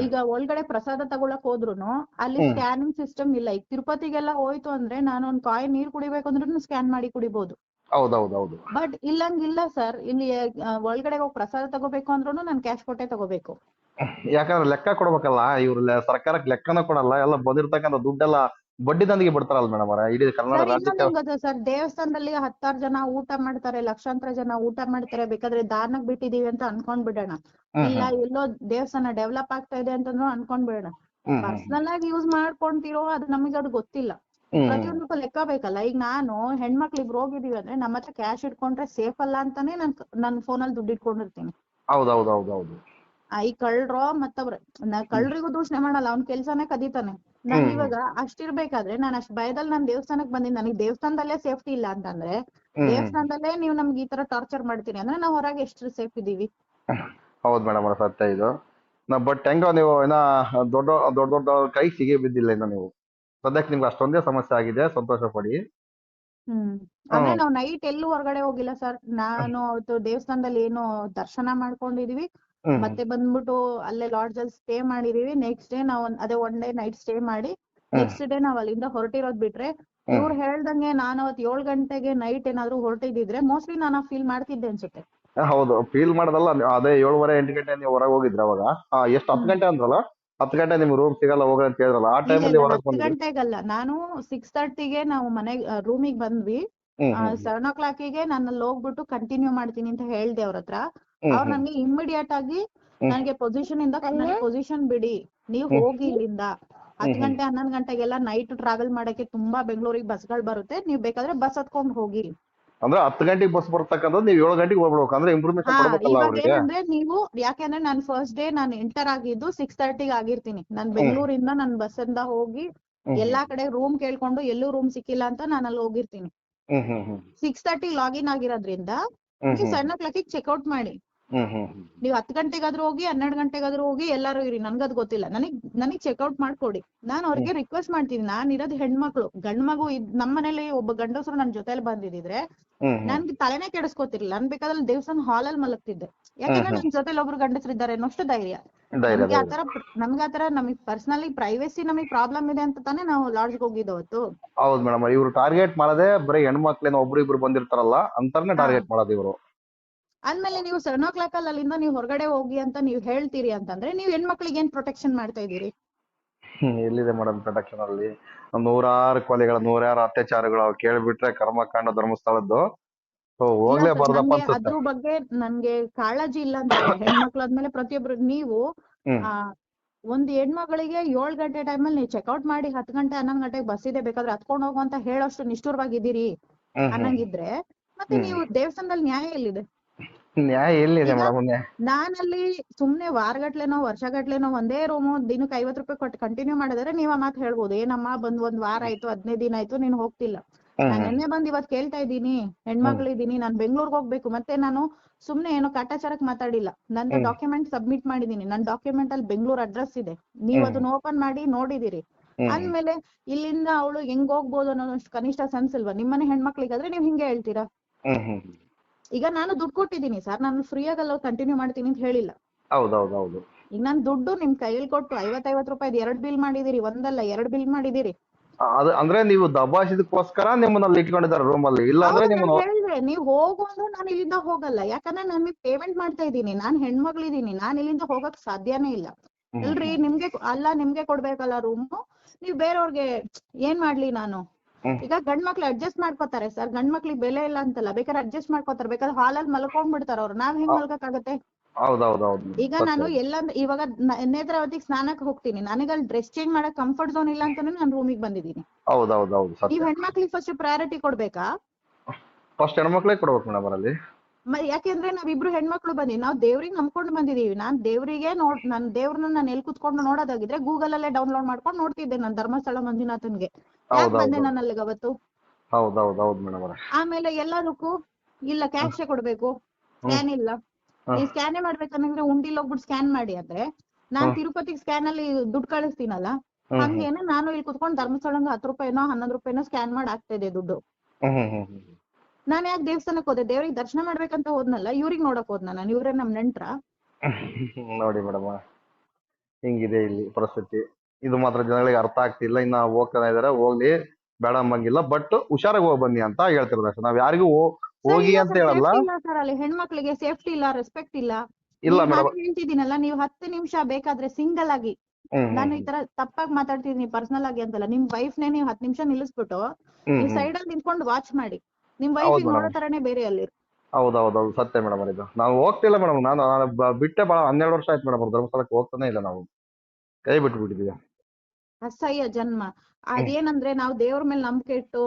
ಈಗ ಒಳಗಡೆ ಪ್ರಸಾದ ತಗೊಳಕ್ ಹೋದ್ರುನು ಅಲ್ಲಿ. ಸ್ಕ್ಯಾನಿಂಗ್ ಸಿಸ್ಟಮ್ ಇಲ್ಲ. ಈಗ ತಿರುಪತಿಗೆಲ್ಲ ಹೋಯ್ತು ಅಂದ್ರೆ ನಾನು ಒಂದ್ ಕಾಯಿನ್ ನೀರ್ ಕುಡಿಬೇಕು ಅಂದ್ರೂ ಸ್ಕ್ಯಾನ್ ಮಾಡಿ ಕುಡಿಬಹುದು ಹೌದೌದೌದು. ಹೌದು ಬಟ್ ಇಲ್ಲಂಗಿಲ್ಲ ಸರ್ ಇಲ್ಲಿ ಒಳಗಡೆ ಹೋಗಿ ಪ್ರಸಾದ ತಗೋಬೇಕು ಅಂದ್ರೂ ನಾನು ಕ್ಯಾಶ್ ಕೊಟ್ಟೆ ತಗೋಬೇಕು. ಯಾಕಂದ್ರೆ ಲೆಕ್ಕ ಕೊಡ್ಬೇಕಲ್ಲ ಇವ್ರು ಸರ್ಕಾರಕ್ಕೆ ಲೆಕ್ಕನ ಕೊಡಲ್ಲ ಎಲ್ಲ ಬಂದಿರ್ತಕ್ಕಂಥ ದುಡ್ಡೆಲ್ಲ ಬಡ್ಡಿ ದಂದಿಗೆ ಬಿಡ್ತಾರಲ್ಲ ಮೇಡಮ್ ಅವರ? ಇಡೀ ಕರ್ನಾಟಕ ರಾಜ್ಯಕ್ಕೆ ಸರ್? ದೇವಸ್ಥಾನದಲ್ಲಿ ಹತ್ತಾರು ಜನ ಊಟ ಮಾಡ್ತಾರೆ ಲಕ್ಷಾಂತರ ಜನ ಊಟ ಮಾಡ್ತಾರೆ ಬೇಕಾದ್ರೆ ದಾನಕ್ ಬಿಟ್ಟಿದೀವಿ ಅಂತ ಅನ್ಕೊಂಡ್ ಬಿಡೋಣ. ಇಲ್ಲ ಎಲ್ಲೋ ದೇವಸ್ಥಾನ ಡೆವಲಪ್ ಆಗ್ತಾ ಇದೆ ಅಂತಂದ್ರು ಅನ್ಕೊಂಡ್ ಬಿಡೋಣ. ಪರ್ಸನಲ್ ಆಗಿ ಯೂಸ್ ಮಾಡ್ಕೊಂತಿರೋ ಅದು ನಮಗೆ ಅದು ಗೊತ್ತಿಲ್ಲ. ಪ್ರತಿಯೊಂದಕ್ಕೂ ಲೆಕ್ಕ ಬೇಕಲ್ಲ? ಈಗ ನಾನು ಹೆಣ್ಮಕ್ಳು ಇಬ್ರು ಹೋಗಿದೀವಿ ಅಂದ್ರೆ ನಮ್ಮ ಹತ್ರ ಕ್ಯಾಶ್ ಇಟ್ಕೊಂಡ್ರೆ ಸೇಫ್ ಅಲ್ಲ ಅಂತಾನೆ ನನ್ ನನ್ ಅಲ್ಲಿ ದುಡ್ಡು ಇಟ್ಕೊಂಡಿರ್ತೀನಿ. ಈ ಕಳ್ರೋ ಮತ್ತವ್ರೆ ನಾ ಕಳ್ರಿಗೂ ದೂಷಣೆ ಮಾಡಲ್ಲ ಅವ್ನ್ ಕೆಲ್ಸನೇ ಕದೀತಾನೆ. ನಾನ್. ಇವಾಗ ಅಷ್ಟಿರ್ಬೇಕಾದ್ರೆ ನಾನ್ ಅಷ್ಟ್ ಭಯದಲ್ಲಿ ನಾನ್ ದೇವಸ್ಥಾನಕ್ ಬಂದಿದ್ ನನಗೆ ದೇವಸ್ಥಾನದಲ್ಲೇ ಸೇಫ್ಟಿ ಇಲ್ಲ ಅಂತಂದ್ರೆ. ದೇವಸ್ಥಾನದಲ್ಲೇ ನೀವು ನಮ್ಗೆ ಈ ತರ ಟಾರ್ಚರ್ ಮಾಡ್ತೀರಿ ಅಂದ್ರೆ ನಾವ್ ಹೊರಗೆ ಎಷ್ಟು ಸೇಫ್ ಇದೀವಿ. ಹೌದು ಮೇಡಮ್ ಅವ್ರೆ ಸತ್ಯ ಇದು. ನಾ ಬಟ್ ಹೆಂಗೋ ನೀವು ಏನ ದೊಡ್ಡ ದೊಡ್ಡ ದೊಡ್ಡ ಕೈ ಸಿಗಿ ಬಿದ್ದಿಲ್ಲ ಇನ್ನು ನೀವು. ಸದ್ಯಕ್ಕೆ ನಿಮ್ಗೆ ಅಷ್ಟೊಂದೇ ಸಮಸ್ಯೆ ಆಗಿದೆ ಸಂತೋಷ ಪಡಿ. ಹ್ಮ್. ಅಂದ್ರೆ. ನಾವ್ ನೈಟ್ ಎಲ್ಲೂ ಹೊರಗಡೆ ಹೋಗಿಲ್ಲ ಸರ್. ನಾನು ಅವತ್ತು ದೇವಸ್ಥಾನದಲ್ಲಿ ಏನು ದರ್ಶನ ಮಾಡ್ಕೊಂಡಿದೀವಿ. ಮತ್ತೆ ಬಂದ್ಬಿಟ್ಟು ಅಲ್ಲೇ ಲಾಡ್ಜ್ ಅಲ್ಲಿ ಸ್ಟೇ ಮಾಡಿದೀವಿ. ನೆಕ್ಸ್ಟ್ ಡೇ ನಾವ್ ಅದೇ ಒನ್ ಡೇ ನೈಟ್ ಸ್ಟೇ ಮಾಡಿ ನೆಕ್ಸ್ಟ್ ಡೇ ನಾವ್ ಅಲ್ಲಿಂದ ಹೊರಟಿರೋದ್ ಬಿಟ್ರೆ ಇವ್ರು ಹೇಳ್ದಂಗೆ ನಾನು ಅವತ್ ಏಳ್ ಗಂಟೆಗೆ ನೈಟ್ ಏನಾದ್ರು ಹೊರಟಿದ್ರೆ ಮೋಸ್ಟ್ಲಿ ನಾನು ಫೀಲ್ ಮಾಡ್ತಿದ್ದೆ ಅನ್ಸುತ್ತೆ. ಹೌದು. ಫೀಲ್ ಮಾಡದಲ್ಲ ಅದೇ ಏಳುವರೆ ಎಂಟು ಗಂಟೆ ನೀವು ಹೊರಗೆ ಹೋಗಿದ್ರೆ ಅವಾಗ. ಎಷ್ಟು ಹತ್ತು ಗಂಟೆ ಅಂದ್ರಲ್ಲ? ಹತ್ತು ಗಂಟೆ ನಿಮ್ಗೆ ರೂಮ್ ಸಿಗಲ್ಲ ಹೋಗ ಅಂತ ಹೇಳಿದ್ರಲ್ಲ. ಆ ಟೈಮಲ್ಲಿ ಹತ್ತು ಗಂಟೆಗಲ್ಲ. ನಾನು ಸಿಕ್ಸ್ ತರ್ಟಿಗೆ ನಾವು ಮನೆ ರೂಮಿಗೆ ಬಂದ್ವಿ. ಸೆವೆನ್ ಓ ಕ್ಲಾಕಿಗೆ ನಾನು ಅಲ್ಲಿ ಹೋಗ್ಬಿಟ್ಟು ಕಂಟಿನ್ಯೂ ಮಾಡ್ತೀನಿ ಅಂತ ಹೇಳ್ದೆ ಅವ್ರ ಹತ್ರ. ಅವ್ರು ನನ್ಗೆ ಇಮಿಡಿಯೇಟ್ ಆಗಿ. ನನಗೆ ಪೊಸಿಷನ್ ಇಂದ ನನಗೆ ಪೊಸಿಷನ್ ಬಿಡಿ. ನೀವ್ ಹೋಗಿ ಇಲ್ಲಿಂದ. ಹತ್ತು ಗಂಟೆ ಹನ್ನೊಂದ್ ಗಂಟೆಗೆಲ್ಲ ನೈಟ್ ಟ್ರಾವೆಲ್ ಮಾಡಕ್ಕೆ ತುಂಬಾ ಬೆಂಗಳೂರಿಗೆ ಬಸ್ಗಳು ಬರುತ್ತೆ. ನೀವ್ ಬೇಕಾದ್ರೆ ಬಸ್ ಹತ್ಕೊಂಡ್ ಹೋಗಿ. ಅಂದ್ರೆ ಹತ್ತು ಗಂಟೆಗೆ ಬಸ್ ಬರ್ತಕ್ಕಂಥದ್ದು ನೀವು ಏಳು ಗಂಟೆಗೆ ಹೋಗ್ಬಿಡ್ಬೇಕು. ಅಂದ್ರೆ ಇಂಪ್ರೂವ್ಮೆಂಟ್ ಹಾ ಕೊಡ್ಬೇಕಲ್ಲ ಅವ್ರಿಗೆ. ಏನಂದ್ರೆ ನೀವು ಯಾಕೆಂದ್ರೆ ನಾನು ಫಸ್ಟ್ ಡೇ ನಾನು ಎಂಟರ್ ಆಗಿದ್ದು ಸಿಕ್ಸ್ ತರ್ಟಿಗೆ ಆಗಿರ್ತೀನಿ. ನಾನ್ ಬೆಂಗಳೂರಿಂದ ನಾನು ಬಸ್ ಇಂದ ಹೋಗಿ ಎಲ್ಲಾ ಕಡೆ ರೂಮ್ ಕೇಳ್ಕೊಂಡು ಎಲ್ಲೂ ರೂಮ್ ಸಿಕ್ಕಿಲ್ಲ ಅಂತ ನಾನು ಅಲ್ಲಿ ಹೋಗಿರ್ತೀನಿ. ಸಿಕ್ಸ್ ತರ್ಟಿ ಲಾಗಿನ್ ಆಗಿರೋದ್ರಿಂದ ನೀವು ಚೆಕ್ ಸೆವೆನ್ ಓ ಕ್ಲಾಕಿಗೆ ಚೆಕ್ಔಟ್ ಮಾಡಿ. ನೀವು ಹತ್ ಗಂಟೆಗಾದ್ರೂ ಹೋಗಿ ಹನ್ನೆರಡು ಗಂಟೆಗಾದ್ರೂ ಹೋಗಿ ಎಲ್ಲಾರು ಇರಿ. ನನ್ಗದ್ ಗೊತ್ತಿಲ್ಲ. ನನಗ್ ನನಗ್ ಚೆಕ್ಔಟ್ ಮಾಡ್ಕೊಡಿ. ನಾನ್ ಅವ್ರಿಗೆ ರಿಕ್ವೆಸ್ಟ್ ಮಾಡ್ತೀನಿ. ನಾನ್ ಇರೋದ್ ಹೆಣ್ಮಕ್ಳು. ಗಂಡ್ ಮಗು ಇದ್ ನಮ್ ಮನೇಲಿ ಒಬ್ಬ ಗಂಡಸರು ನನ್ ಜೊತೆಲಿ ಬಂದಿದ್ರೆ ನನ್ಗೆ ತಲೆನೇ ಕೆಡಿಸ್ಕೊತಿರ್ಲಿಲ್ಲ. ನನ್ ಬೇಕಾದ್ರೆ ದೇವಸ್ಥಾನ ಹಾಲ್ ಅಲ್ಲಿ ಮಲಗ್ತಿದ್ದೆ. ಯಾಕಂದ್ರೆ ನನ್ ಜೊತೆಲಿ ಒಬ್ರು ಗಂಡಸರು ಇದ್ದಾರೆ ಅನ್ನೋಷ್ಟು ಧೈರ್ಯ. ನಮ್ಗೆ ಆತರ ನಮ್ಗೆ ಆತರ ನಮಗ್ ಪರ್ಸನಲಿ ಪ್ರೈವೇಸಿ ನಮಗ್ ಪ್ರಾಬ್ಲಮ್ ಇದೆ ಅಂತ ತಾನೇ ನಾವು ಲಾಡ್ಜ್ ಹೋಗಿದ್ದು ಅವತ್ತು. ಹೌದು ಮೇಡಮ್. ಇವ್ರು ಟಾರ್ಗೆಟ್ ಮಾಡದೆ ಬರೀ ಹೆಣ್ಮಕ್ಳೇನೋ ಒಬ್ರು ಇಬ್ರು ಬಂದಿರ್ತಾರಲ್ಲ ಅಂತರ್ನೇ ಹಾ. ಟಾರ್ಗೆಟ್ ಮಾಡೋದು ಇವರು. ಆದ್ಮೇಲೆ ನೀವು ಸೆವೆನ್ ಓ ಕ್ಲಾಕ್ ಅಲ್ಲಿ ಅಲ್ಲಿಂದ ನೀವು ಹೊರಗಡೆ ಹೋಗಿ ಅಂತ ನೀವು ಹೇಳ್ತೀರಿ ಅಂತಂದ್ರೆ ನೀವು ಹೆಣ್ಮಕ್ಳಿಗೆ ಏನ್ ಪ್ರೊಟೆಕ್ಷನ್ ಮಾಡ್ತಾ ಇದೀರಿ ಎಲ್ಲಿದೆ ಮೇಡಮ್ ಪ್ರೊಟೆಕ್ಷನ್ ಅಲ್ಲಿ? ನೂರಾರು ಕೊಲೆಗಳ ನೂರಾರು ಅತ್ಯಾಚಾರಗಳು ಕೇಳ್ಬಿಟ್ರೆ ಕರ್ಮಕಾಂಡ ಧರ್ಮಸ್ಥಳದ್ದು. ಹೋಗ್ಲೇಬಾರ್ದಪ್ಪ ಅದ್ರ ಬಗ್ಗೆ ನನ್ಗೆ ಕಾಳಜಿ ಇಲ್ಲ ಅಂತ ಹೆಣ್ಮಕ್ಳು ಆದ್ಮೇಲೆ ಪ್ರತಿಯೊಬ್ರು ನೀವು ಆ ಒಂದ್ ಹೆಣ್ಮಗಳಿಗೆ ಏಳ್ ಗಂಟೆ ಟೈಮಲ್ಲಿ ನೀವು ಚೆಕ್ಔಟ್ ಮಾಡಿ ಹತ್ತು ಗಂಟೆ ಹನ್ನೊಂದ್ ಗಂಟೆಗೆ ಬಸ್ ಇದೆ ಬೇಕಾದ್ರೆ ಹತ್ಕೊಂಡ್ ಹೋಗು ಅಂತ ಹೇಳೋಷ್ಟು ನಿಷ್ಠುರವಾಗಿದ್ದೀರಿ ಅನ್ನಂಗಿದ್ರೆ ಮತ್ತೆ. ನೀವು ದೇವಸ್ಥಾನದಲ್ಲಿ ನ್ಯಾಯ ಎಲ್ಲಿದೆ? ನ್ಯಾಯ ಎಲ್ಲಿದೆ ಈಗ ಮೇಡಮ್ ನ್ಯಾಯ ನಾನಲ್ಲಿ ಸುಮ್ನೆ ವಾರಗಟ್ಲೆನೋ ವರ್ಷಗಟ್ಲೆನೋ ಒಂದೇ ರೂಮ್ ದಿನಕ್ಕೆ ಐವತ್ ರೂಪಾಯಿ ಕೊಟ್ಟು ಕಂಟಿನ್ಯೂ ಮಾಡಿದ್ರೆ ನೀವ್ ಆ ಮಾತು ಹೇಳ್ಬೋದು. ಏನಮ್ಮ ಬಂದ್ ಒಂದ್ ವಾರ ಆಯ್ತು ಹದಿನೈದು ದಿನ ಆಯ್ತು ನೀನ್ ಹೋಗ್ತಿಲ್ಲ. ಹ್ಮ್ ನಾನ್ ಹ್ಮ್. ನಿನ್ನೆ ಬಂದ್ ಇವತ್ ಕೇಳ್ತಾ ಇದ್ದೀನಿ ಹೆಣ್ಮಕ್ಳಿದೀನಿ ನಾನ್ ಬೆಂಗ್ಳೂರ್ಗ್ ಹೋಗ್ಬೇಕು ಮತ್ತೆ ನಾನು ಸುಮ್ನೆ ಏನೋ ಕಾಟಾಚಾರಕ್ ಮಾತಾಡಿಲ್ಲ. ನಂದು ಹ್ಮ್. ಡಾಕ್ಯುಮೆಂಟ್ ಸಬ್ಮಿಟ್ ಮಾಡಿದೀನಿ ನನ್ ಡಾಕ್ಯುಮೆಂಟ್ ಅಲ್ಲಿ ಬೆಂಗ್ಳೂರ್ ಅಡ್ರೆಸ್ ಇದೆ. ನೀವ್ ಹ್ಮ್. ಅದನ್ನ ಓಪನ್ ಮಾಡಿ ನೋಡಿದಿರಿ. ಹ್ಮ್ ಅಂದ್ಮೇಲೆ ಇಲ್ಲಿಂದ ಅವಳು ಹೆಂಗ್ ಹೋಗ್ಬೋದು ಅನ್ನೋದಷ್ಟು ಕನಿಷ್ಠ ಸೆನ್ಸ್ ಇಲ್ವಾ? ನಿಮ್ಮನೆ ಹೆಣ್ಮಕ್ಳಿಗಾದ್ರೆ ನೀವ್ ಹಿಂಗೆ ಹೇಳ್ತೀರಾ? ಹ್ಮ್ ಹ್ಮ್ ಹ್ಮ್. ಈಗ ನಾನು ದುಡ್ಡು ಕೊಟ್ಟಿದ್ದೀನಿ ಸರ್ ನಾನು ಫ್ರೀ ಆಗಲ್ಲ ಕಂಟಿನ್ಯೂ ಮಾಡ್ತೀನಿ ಅಂತ ಹೇಳಿಲ್ಲ. ಹೌದೌದೌದು. ಹೌದು ಈಗ ನಾನು ದುಡ್ಡು ನಿಮ್ ಕೈಯಲ್ಲಿ ಕೊಟ್ಟು ಐವತ್ತೈವತ್ ರೂಪಾಯಿ ಎರಡು ಬಿಲ್ ಮಾಡಿದಿರಿ ಒಂದಲ್ಲ ಎರಡು ಬಿಲ್ ಮಾಡಿದಿರಿ ಅದು ಅಂದ್ರೆ ನೀವು ದಬಾಯಿಸಿದಕ್ಕೋಸ್ಕರ ನಿಮ್ಮನ್ನ ಅಲ್ಲಿ ಇಟ್ಕೊಂಡಿದ್ದಾರೆ ರೂಮ್ ಅಲ್ಲಿ ಇಲ್ಲ ಅಂದ್ರೆ ನಿಮ್ಮನ್ನ ಹೇಳಿದ್ರೆ ನೀವ್ ಹೋಗು ಅಂದ್ರೆ ನಾನು ಇಲ್ಲಿಂದ ಹೋಗಲ್ಲ. ಯಾಕಂದ್ರೆ ನಾನು ನಿಮ್ಗೆ ಪೇಮೆಂಟ್ ಮಾಡ್ತಾ ಇದ್ದೀನಿ ನಾನ್ ಹೆಣ್ಮಗ್ಳಿದೀನಿ ನಾನ್ ಇಲ್ಲಿಂದ ಹೋಗಕ್ ಸಾಧ್ಯನೇ ಇಲ್ಲ. ಇಲ್ರಿ ನಿಮ್ಗೆ ಅಲ್ಲ ನಿಮ್ಗೆ ಕೊಡ್ಬೇಕಲ್ಲ ರೂಮು ನೀವ್ ಬೇರೆಯವ್ರಿಗೆ ಏನ್ ಮಾಡ್ಲಿ ನಾನು. ಈಗ ಗಂಡ್ ಮಕ್ಳು ಅಡ್ಜಸ್ಟ್ ಮಾಡ್ಕೋತಾರೆ ಸರ್ ಗಂಡ್ ಮಕ್ಳಿಗೆ ಬೆಲೆ ಇಲ್ಲ ಅಂತಲ್ಲ ಬೇಕಾದ್ರೆ ಅಡ್ಜಸ್ಟ್ ಮಾಡ್ಕೋತಾರೆ. ಬೇಕಾದ್ರೆ ಹಾಲಲ್ಲಿ ಮಲ್ಕೊಂಡ್ ಬಿಡ್ತಾರ ಅವ್ರು. ನಾವ್ ಹೆಂಗ್ ಮಲ್ಕಕ್ಕಾಗತ್ತೆ? ಈಗ ನಾನು ಎಲ್ಲ ಇವಾಗ ನೇತ್ರಾವತಿಗೆ ಸ್ನಾನಕ್ಕೆ ಹೋಗ್ತೀನಿ. ನನಗೆ ಅಲ್ಲಿ ಡ್ರೆಸ್ ಚೇಂಜ್ ಮಾಡಕ್ ಕಂಫರ್ಟ್ ಝೋನ್ ಇಲ್ಲ ಅಂತಾನೆ ನಾನು ರೂಮಿಗೆ ಬಂದಿದ್ದೀನಿ. ನೀವ್ ಹೆಣ್ಮಕ್ಳಿಗೆ ಫಸ್ಟ್ ಪ್ರಯಾರಿಟಿ ಕೊಡ್ಬೇಕಾ? ಫಸ್ಟ್ ಹೆಣ್ಮಕ್ಳಿಗೆ ಕೊಡ್ಬೇಕು ಮೇಡಮ್ ಅಲ್ಲಿ. ಯಾಕೆಂದ್ರೆ ನಾವಿಬ್ರು ಹೆಣ್ಮಕ್ಳು ಬಂದಿ ನಾವ್ ದೇವ್ರಿಗೆ ನಂಬ್ಕೊಂಡು ಬಂದಿದೀವಿ. ನಾನ್ ದೇವ್ರಿಗೆ ನೋಡ್ ನನ್ ದೇವ್ರನ್ನ ನಾನು ಎಲ್ಲಿ ಕುತ್ಕೊಂಡು ನೋಡೋದಾಗಿದ್ರೆ ಗೂಗಲ್ ಅಲ್ಲೇ ಡೌನ್ಲೋಡ್ ಮಾಡ್ಕೊಂಡು ನೋಡ್ತಿದ್ದೆ ನಾನು ಧರ್ಮಸ್ಥಳ ಮಂಜುನಾಥನ್ಗೆ. ಯಾಕೆ. ಬಂದೆ ನಾನು ಅಲ್ಲಿಗೆ ಅವತ್ತು? ಆಮೇಲೆ ಎಲ್ಲದಕ್ಕೂ ಇಲ್ಲ ಕ್ಯಾಶೇ ಕೊಡ್ಬೇಕು. ಸ್ಕ್ಯಾನ್ ಇಲ್ಲ. ನೀವ್ ಸ್ಕ್ಯಾನೇ ಮಾಡ್ಬೇಕಂದ್ರೆ ಉಂಡಿಲ್ ಹೋಗ್ಬಿಟ್ಟು ಸ್ಕ್ಯಾನ್ ಮಾಡಿ ಅಂದ್ರೆ ನಾನ್. ತಿರುಪತಿಗೆ ಸ್ಕ್ಯಾನ್ ಅಲ್ಲಿ ದುಡ್ಡು ಕಳಿಸ್ತೀನಲ್ಲ? ಹಂಗೇನೆ ನಾನು ಇಲ್ಲಿ ಕುತ್ಕೊಂಡು ಧರ್ಮಸ್ಥಳ ಹತ್ತು ರೂಪಾಯಿನೋ ಹನ್ನೊಂದು ರೂಪಾಯಿನೋ ಸ್ಕ್ಯಾನ್ ಮಾಡಿ ಆಗ್ತಾ ಇದೆ ದುಡ್ಡು. ನಾನ್ ಯಾಕೆ ದೇವಸ್ಥಾನಕ್ಕೆ ಹೋದೆ? ದೇವ್ರಿಗೆ ದರ್ಶನ ಮಾಡ್ಬೇಕಂತ ಹೋದ್ನಲ್ಲ ಇವ್ರಿಗೆ ನೋಡಕ್ ಹೋದ್ನ ನಾನು? ಇವ್ರೇ ನಮ್ ನೆಂಟ್ರ. ನೋಡಿ ಮೇಡಮ್ ಹಿಂಗಿದೆ ಇಲ್ಲಿ ಪರಿಸ್ಥಿತಿ. ಇದು ಮಾತ್ರ ಜನಗಳಿಗೆ ಅರ್ಥ ಆಗ್ತಿಲ್ಲ ಇನ್ನ ಹೋಗ್ತಾ ಇದಾರೆ ಹೋಗ್ಲಿ ಬೇಡ ಅಂಬಂಗಿಲ್ಲ ಬಟ್ ಹುಷಾರಾಗಿ ಹೋಗ್ ಬನ್ನಿ ಅಂತ ಹೇಳ್ತಿರೋದು ಅಷ್ಟೇ. ನಾವ್ ಯಾರಿಗೂ ಹೋ- ಹೋಗಿ ಅಂತ ಹೇಳಲ್ಲ. ಇಲ್ಲ ಸರ್ ಅಲ್ಲಿ ಹೆಣ್ಮಕ್ಳಿಗೆ ಸೇಫ್ಟಿ ಇಲ್ಲ ರೆಸ್ಪೆಕ್ಟ್ ಇಲ್ಲ. ಇಲ್ಲ ಹೇಳ್ತಿದೀನಲ್ಲ ಮೇಡಮ್. ನಾನ್ ಹೇಳ್ತಿದ್ದೀನಲ್ಲ ನೀವು ಹತ್ತು ನಿಮಿಷ ಬೇಕಾದ್ರೆ ಸಿಂಗಲ್ ಆಗಿ. ನಾನು ಈ ತರ ತಪ್ಪಾಗಿ ಮಾತಾಡ್ತಿದೀನಿ ಪರ್ಸನಲ್ ಆಗಿ ಅಂತಲ್ಲ ನಿಮ್ ವೈಫ್ ನೇ ನೀವು ಹತ್ತು ನಿಮಿಷ ನಿಲ್ಲಿಸ್ಬಿಟ್ಟು ಹ್ಮ್ ನೀವು ಹ್ಮ್. ಸೈಡ್ ಅಲ್ಲಿ ನಿಂತ್ಕೊಂಡು ವಾಚ್ ಮಾಡಿ. ನಿಮ್ ವೈಫ್ ನೋಡೋ ತರಾನೇ ಬೇರೆ ಅಲ್ಲಿ ಹೌದೌದೌದು ಸತ್ಯ ಮೇಡಮ್ ಇದು ನಾವು ಹೋಗ್ತಿಲ್ಲ ಮೇಡಮ್ ನಾನು ಬಿಟ್ಟೆ ಬಹಳ ಹನ್ನೆರಡು ವರ್ಷ ಆಯ್ತು ಮೇಡಮ್ ಧರ್ಮಸ್ಥಳಕ್ಕೆ ಹೋಗ್ತಾನೆ ಇಲ್ಲ ನಾವು. ಕೈ ಬಿಟ್ಟು ಬಿಟ್ಟಿದೀವಿ ಅಸಹ್ಯ ಜನ್ಮ. ಅದೇನಂದ್ರೆ ನಾವು ದೇವ್ರ ಮೇಲೆ ನಂಬಿಕೆ ಇಟ್ಟು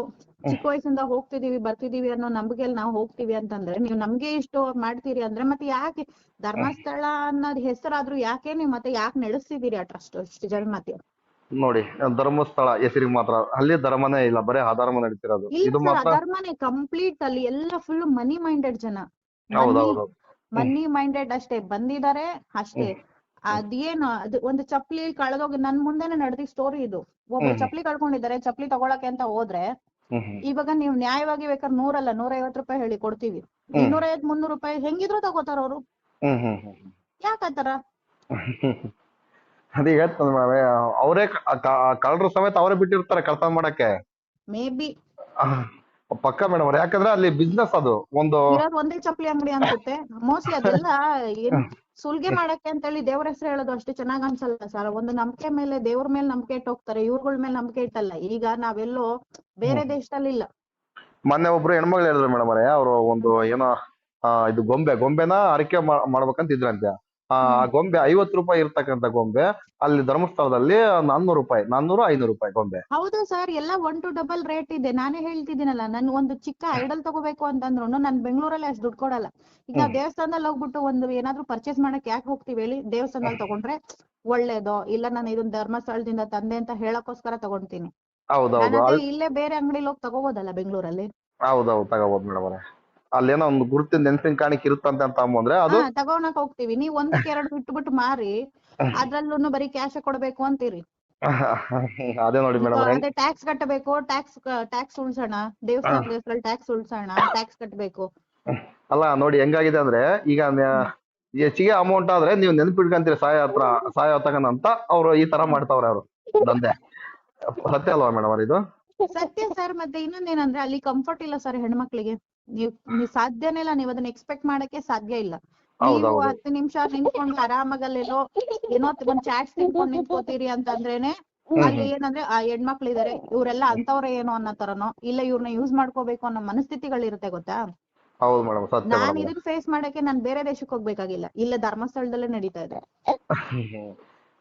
ಚಿಕ್ಕ ವಯಸ್ಸಿಂದ ಹೋಗ್ತಿದೀವಿ ಬರ್ತಿದೀವಿ ಅನ್ನೋ ನಂಬಿಕೆಯಲ್ಲಿ ನಾವು ಹೋಗ್ತೀವಿ ಅಂತಂದ್ರೆ ನೀವು ನಮ್ಗೆ ಇಷ್ಟು ಮಾಡ್ತೀರಿ ಅಂದ್ರೆ ಮತ್ತೆ ಯಾಕೆ ಧರ್ಮಸ್ಥಳ ಅನ್ನೋದ್ ಹೆಸರಾದ್ರೂ ಯಾಕೆ ನೀವು ಮತ್ತೆ ಯಾಕೆ ನಡೆಸ್ತಿದೀರಿ ಆ ಟ್ರಸ್ಟ್ ಅಷ್ಟು ಜನ್ಮತಿ ನೋಡಿ ಧರ್ಮಸ್ಥಳ ಹೆಸರಿಗೆ ಮಾತ್ರ. ಅಲ್ಲಿ ಧರ್ಮನೇ ಇಲ್ಲ ಬರೀ ಅಧರ್ಮ ನಡೀತಿರೋದು ಇದು ಮಾತ್ರ ಧರ್ಮನೇ ಕಂಪ್ಲೀಟ್ ಅಲ್ಲಿ ಎಲ್ಲ ಫುಲ್ ಮನಿ ಮೈಂಡೆಡ್ ಜನ. ಹೌದೌದು ಮನಿ ಮೈಂಡೆಡ್ ಅಷ್ಟೇ ಬಂದಿದ್ದಾರೆ ಅಷ್ಟೇ. ಅದೇನು ಅದು ಒಂದು ಚಪ್ಲಿ ಕಳೆದೋಗಿ ನನ್ ಮುಂದೆನೆ ನಡೆದಿ ಸ್ಟೋರಿ ಇದು. ಒಬ್ಬ ಚಪ್ಪಲಿ ಚಪ್ಲಿ ಕಳ್ಕೊಂಡಿದ್ದಾರೆ ಚಪ್ಲಿ ತಗೊಳಕ್ಕೆ ಅಂತ ಹೋದ್ರೆ ಇವಾಗ ನೀವು ನ್ಯಾಯವಾಗಿ ಬೇಕಾದ್ರೆ ನೂರಲ್ಲ ನೂರ ಐವತ್ ರೂಪಾಯಿ ಹೇಳಿ ಕೊಡ್ತೀವಿ. ಹ್ಮ್. ಇನ್ನೂರ ಐವತ್ ಮುನ್ನೂರು ರೂಪಾಯಿ ಹೆಂಗಿದ್ರು ತಗೋತಾರ ಅವ್ರು. ಯಾಕತ್ತಾರ ಅದೇ ಹೇಳ್ತಾನೆ ಮೇಡಮ್ ಅವರೇ ಕಳ್ಳರ ಸಮೇತ ಅವರೇ ಬಿಟ್ಟಿರ್ತಾರೆ ಕಳ್ತನ ಮಾಡಕ್ಕೆ. ಮೇ ಬಿ ಪಕ್ಕ ಮೇಡಮ್ ಅವ್ರೆ ಯಾಕಂದ್ರೆ ಅಲ್ಲಿ ಬಿಸ್ನೆಸ್ ಅದು ಒಂದು ಒಂದೇ ಚಪ್ಪಲಿ ಅಂಗಡಿ ಅನ್ಸುತ್ತೆ. ಮೋಸ್ಟ್ಲಿ ಅದೆಲ್ಲ ಏನ್ ಸುಲ್ಗೆ ಮಾಡಕ್ಕೆ ಅಂತ ಹೇಳಿ ದೇವ್ರ ಹೆಸರು ಹೇಳೋದು ಅಷ್ಟು ಚೆನ್ನಾಗ್ ಅನ್ಸಲ್ಲ ಸರ್ ಒಂದು ನಂಬಿಕೆ ಮೇಲೆ ದೇವ್ರ ಮೇಲೆ ನಂಬಿಕೆ ಇಟ್ಟು ಹೋಗ್ತಾರೆ ಇವ್ರಗಳ ಮೇಲೆ ನಂಬಿಕೆ ಇಟ್ಟಲ್ಲ. ಈಗ ನಾವೆಲ್ಲೋ ಬೇರೆ ದೇಶದಲ್ಲಿ ಇಲ್ಲ. ಮೊನ್ನೆ ಒಬ್ರು ಹೆಣ್ಮಗಳು ಹೇಳಿದ್ರು ಮೇಡಮ್ ಅವರೇ ಅವರು ಒಂದು ಏನೋ ಇದು ಗೊಂಬೆ ಗೊಂಬೆನ ಅರಿಕೆ ಮಾಡ್ಬೇಕಂತ ಇದ್ರಂತೆ ಆ ಗೊಂಬೆ ಐವತ್ತು ರೂಪಾಯಿ ಇರ್ತಕ್ಕಂತ ಗೊಂಬೆ ಅಲ್ಲಿ ಧರ್ಮಸ್ಥಳದಲ್ಲಿ ನಾನ್ನೂರು ರೂಪಾಯಿ ನಾನ್ನೂರು ಐನೂರು ರೂಪಾಯಿ ಗೊಂಬೆ. ಹೌದು ಸರ್ ಎಲ್ಲ ಒನ್ ಟು ಡಬಲ್ ರೇಟ್ ಇದೆ. ನಾನೇ ಹೇಳ್ತಿದ್ದೀನಲ್ಲ ನನ್ ಒಂದು ಚಿಕ್ಕ ಐಡಲ್ ತಗೋಬೇಕು ಅಂತಂದ್ರು ನಾನ್ ಬೆಂಗಳೂರಲ್ಲಿ ಅಷ್ಟು ದುಡ್ಡು ಕೊಡಲ್ಲ. ಈಗ ನಾವ್ ದೇವಸ್ಥಾನದಲ್ಲಿ ಹೋಗ್ಬಿಟ್ಟು ಒಂದು ಏನಾದ್ರು ಪರ್ಚೇಸ್ ಮಾಡಕ್ ಯಾಕೆ ಹೋಗ್ತೀವಿ ಹೇಳಿ ದೇವಸ್ಥಾನದಲ್ಲಿ ತಗೊಂಡ್ರೆ ಒಳ್ಳೇದೋ ಇಲ್ಲ ನಾನು ಇದನ್ನ ಧರ್ಮಸ್ಥಳದಿಂದ ತಂದೆ ಅಂತ ಹೇಳಕ್ಕೋಸ್ಕರ ತಗೊಂತೀನಿ. ಹೌದೌದು. ಇಲ್ಲೇ ಬೇರೆ ಅಂಗಡಿಲಿ ಹೋಗಿ ತಗೋಬೋದಲ್ಲ ಬೆಂಗಳೂರಲ್ಲಿ? ಹೌದೌದು ತಗೋಬೋದು ಮೇಡಮ್ ಅವರೇ. ಅಲ್ಲೇನೋ ಒಂದು ಗುರುತಿನ ನೆನಪಿನ ಕಾಣಿಕೆ ಇರುತ್ತಂತೆ ಅಂತ ಅಂದ್ರೆ ಅದು ತಗೋಣಕ್ ಹೋಗ್ತೀವಿ. ನೀವ್ ಒಂದಕ್ಕೆ ಎರಡು ಬಿಟ್ಟು ಬಿಟ್ಟು ಮಾರಿ. ಅದ್ರಲ್ಲೂ ಬರೀ ಕ್ಯಾಶ್ ಕೊಡ್ಬೇಕು ಅಂತೀರಿ. ಅದೇ ನೋಡಿ ಮೇಡಮ್ ಟ್ಯಾಕ್ಸ್ ಕಟ್ಟಬೇಕು ಟ್ಯಾಕ್ಸ್ ಟ್ಯಾಕ್ಸ್ ಉಳ್ಸೋಣ. ದೇವಸ್ಥಾನ ದೇವಸ್ಥಾನ ಟ್ಯಾಕ್ಸ್ ಉಳ್ಸೋಣ ಟ್ಯಾಕ್ಸ್ ಕಟ್ಟಬೇಕು ಅಲ್ಲ ನೋಡಿ ಹೆಂಗಾಗಿದೆ ಅಂದ್ರೆ ಈಗ ಹೆಚ್ಚಿಗೆ ಅಮೌಂಟ್ ಆದ್ರೆ ನೀವು ನೆನ್ಪಿಟ್ಕೊಂತೀರಿ ಸಹಾಯ ಹತ್ರ ಸಹಾಯ ತಗೊಂಡ್ ಅಂತ ಅವ್ರು ಈ ತರ ಮಾಡ್ತಾವ್ರೆ ಅವರು ದಂಧೆ. ಸತ್ಯ ಅಲ್ವಾ ಮೇಡಮ್ ಅವ್ರ ಇದು? ಸತ್ಯ ಸರ್ ಮತ್ತೆ ಇನ್ನೊಂದೇನಂದ್ರೆ ಅಲ್ಲಿ ಕಂಫರ್ಟ್ ಇಲ್ಲ ಸರ್ ಹೆಣ್ಮಕ್ಳಿಗೆ. ನೀವ್ ನೀವ್ ಸಾಧ್ಯನೇ ಇಲ್ಲ ನೀವ್ ಅದನ್ನ ಎಕ್ಸ್ಪೆಕ್ಟ್ ಮಾಡಕ್ಕೆ ಸಾಧ್ಯ ಇಲ್ಲ. ನೀವು ಹತ್ತು ನಿಮಿಷ ನಿಂತ್ಕೊಂಡು ಆರಾಮಾಗಲ್ಲೇನೋ ಏನೋ ಒಂದ್ ಚಾಟ್ಸ್ ತಿನ್ಕೊಂಡು ನಿಂತ್ಕೋತೀರಿ ಅಂತಂದ್ರೇನೆ ಅಲ್ಲಿ ಏನಂದ್ರೆ ಆ ಹೆಣ್ಮಕ್ಳಿದಾರೆ ಇವ್ರೆಲ್ಲ ಅಂತವ್ರ ಏನೋ ಅನ್ನೋ ತರನೋ ಇಲ್ಲ ಇವ್ರನ್ನ ಯೂಸ್ ಮಾಡ್ಕೋಬೇಕು ಅನ್ನೋ ಮನಸ್ಥಿತಿಗಳಿರುತ್ತೆ ಗೊತ್ತಾ? ಹೌದು ಮೇಡಮ್ ಸತ್ಯ ನಾನ್ ಇದನ್ ಇದನ್ನ ಫೇಸ್ ಮಾಡಕ್ಕೆ ನಾನ್ ಬೇರೆ ದೇಶಕ್ಕೆ ಹೋಗ್ಬೇಕಾಗಿಲ್ಲ ಇಲ್ಲ ಧರ್ಮಸ್ಥಳದಲ್ಲೇ ನಡೀತಾ ಇದೆ.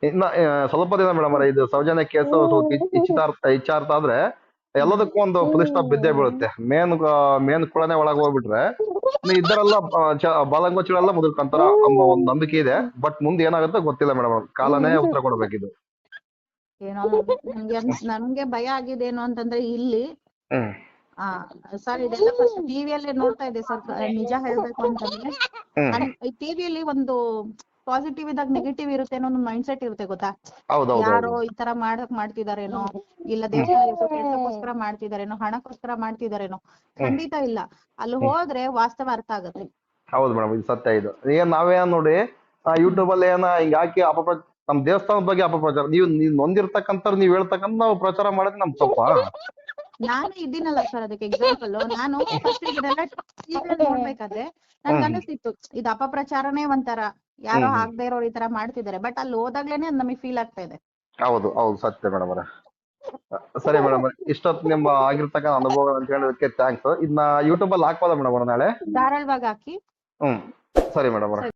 ಇನ್ನ ಆ, ಸ್ವಲ್ಪ ದಿನ ಮೇಡಮ್ ಇದು ಸೌಜನ್ಯ ಕೇಸು ಸ್ವಲ್ಪ ಇಚ್- ಇಚ್ಛಿತಾರ್ಥ ಇಚ್ಛಾರ್ಥ ಆದ್ರೆ ಎಲ್ಲದಕ್ಕೂ ಒಂದು ಫುಲ್ ಸ್ಟಾಪ್ ಬಿದ್ದೇ ಬೀಳುತ್ತೆ. ಮೇನ್ ಮೇನ್ ಕುಳನೆ ಒಳಗೆ ಹೋಗ್ಬಿಟ್ರೆ ಇದ್ದರೆಲ್ಲ ಬಾಲಂಗೋಚಿಗಳೆಲ್ಲ ಮುದುರ್ಕೊಂತಾರ ಅನ್ನೋ ಒಂದು ನಂಬಿಕೆ ಇದೆ. ಬಟ್ ಮುಂದೆ ಏನಾಗುತ್ತೆ ಗೊತ್ತಿಲ್ಲ ಮೇಡಮ್ ಕಾಲನೇ ಉತ್ತರ ಕೊಡ್ಬೇಕಿದು. ಏನೋ ನನ್ಗೆ ಭಯ ನನ್ಗೆ ಭಯ ಆಗಿದೇನು ಅಂತಂದ್ರೆ ಇಲ್ಲಿ ಸರ್ ಇದೆಲ್ಲ ಫಸ್ಟ್ ಟಿವಿಯಲ್ಲೇ ನೋಡ್ತಾ ಇದ್ದೆ ಸರ್ ನಿಜ ಹೇಳ್ಬೇಕು ಅಂತಂದ್ರೆ. ಟಿವಿಯಲ್ಲಿ ಒಂದು ಪಾಸಿಟಿವ್ ಇದ್ದಾಗ ನೆಗೆಟಿವ್ ಇರುತ್ತೆ ಅನ್ನೋ ಒಂದು ಮೈಂಡ್ ಸೆಟ್ ಇರುತ್ತೆ ಗೊತ್ತಾ? ಯಾರೋ ಈ ತರ ಮಾಡಕ್ ಮಾಡ್ತಿದಾರೇನೋ ಇಲ್ಲ ದೇಶಕ್ಕೋಸ್ಕರ ಮಾಡ್ತಿದಾರೇನೋ ಹಣಕ್ಕೋಸ್ಕರ ಮಾಡ್ತಿದಾರೇನೋ ಖಂಡಿತ ಇಲ್ಲ. ಅಲ್ಲಿ ಹೋದ್ರೆ ವಾಸ್ತವ ಅರ್ಥ ಆಗುತ್ತೆ. ಹೌದು ಮೇಡಮ್ ಇದು ಸತ್ಯ ಇದು. ಏನ್ ನಾವೇನ್ ನೋಡಿ ಯೂಟ್ಯೂಬ್ ಅಲ್ಲಿ ಏನ ಹಿಂಗ್ ಹಾಕಿ ಅಪಪ್ರ ನಮ್ ದೇವಸ್ಥಾನದ ಬಗ್ಗೆ ಅಪಪ್ರಚಾರ ನೀವು ನೀವು ನೊಂದಿರ್ತಕ್ಕಂಥ ನೀವ್ ಹೇಳ್ತಕ್ಕಂಥ ನಾವು ಪ್ರಚಾರ ಮಾಡೋದು ನಮ್ ತಪ್ಪ? ನಾನು ಇದ್ದೀನಲ್ಲ ಸರ್ ಅದಕ್ಕೆ ಎಕ್ಸಾಂಪಲ್ ನಾನು ಫಸ್ಟ್ ಇದೆಲ್ಲ ನೋಡ್ಬೇಕಾದ್ರೆ ನನ್ಗೆ ಅನಿಸ್ತಿತ್ತು ಇದು ಅಪಪ್ರಚಾರನೇ ಒಂಥರ. ಯಾರೋ. ಆಗದೆ ಇರೋರು ಈ ತರ ಮಾಡ್ತಿದ್ದಾರೆ ಬಟ್ ಅಲ್ಲಿ ಹೋದಾಗ್ಲೇನೆ ಅದ್ ನಮಗೆ ಫೀಲ್ ಆಗ್ತಾ ಇದೆ ಹೌದು ಹೌದು ಸತ್ಯ ಮೇಡಮ್ ಅವರೇ. ಸರಿ ಮೇಡಮ್ ಇಷ್ಟೊತ್ತು ನಿಮ್ಮ ಆಗಿರ್ತಕ್ಕಂಥ ಅನುಭವ ಅಂತ ಹೇಳೋದಕ್ಕೆ ಥ್ಯಾಂಕ್ಸ್ ಇದನ್ನ ಯೂಟ್ಯೂಬ್ ಅಲ್ಲಿ ಹಾಕ್ಬೋದಾ ಮೇಡಮ್ ನಾಳೆ? ಧಾರಾಳವಾಗಿ ಹಾಕಿ. ಹ್ಮ್ ಸರಿ ಮೇಡಮ್ ಅವರೇ.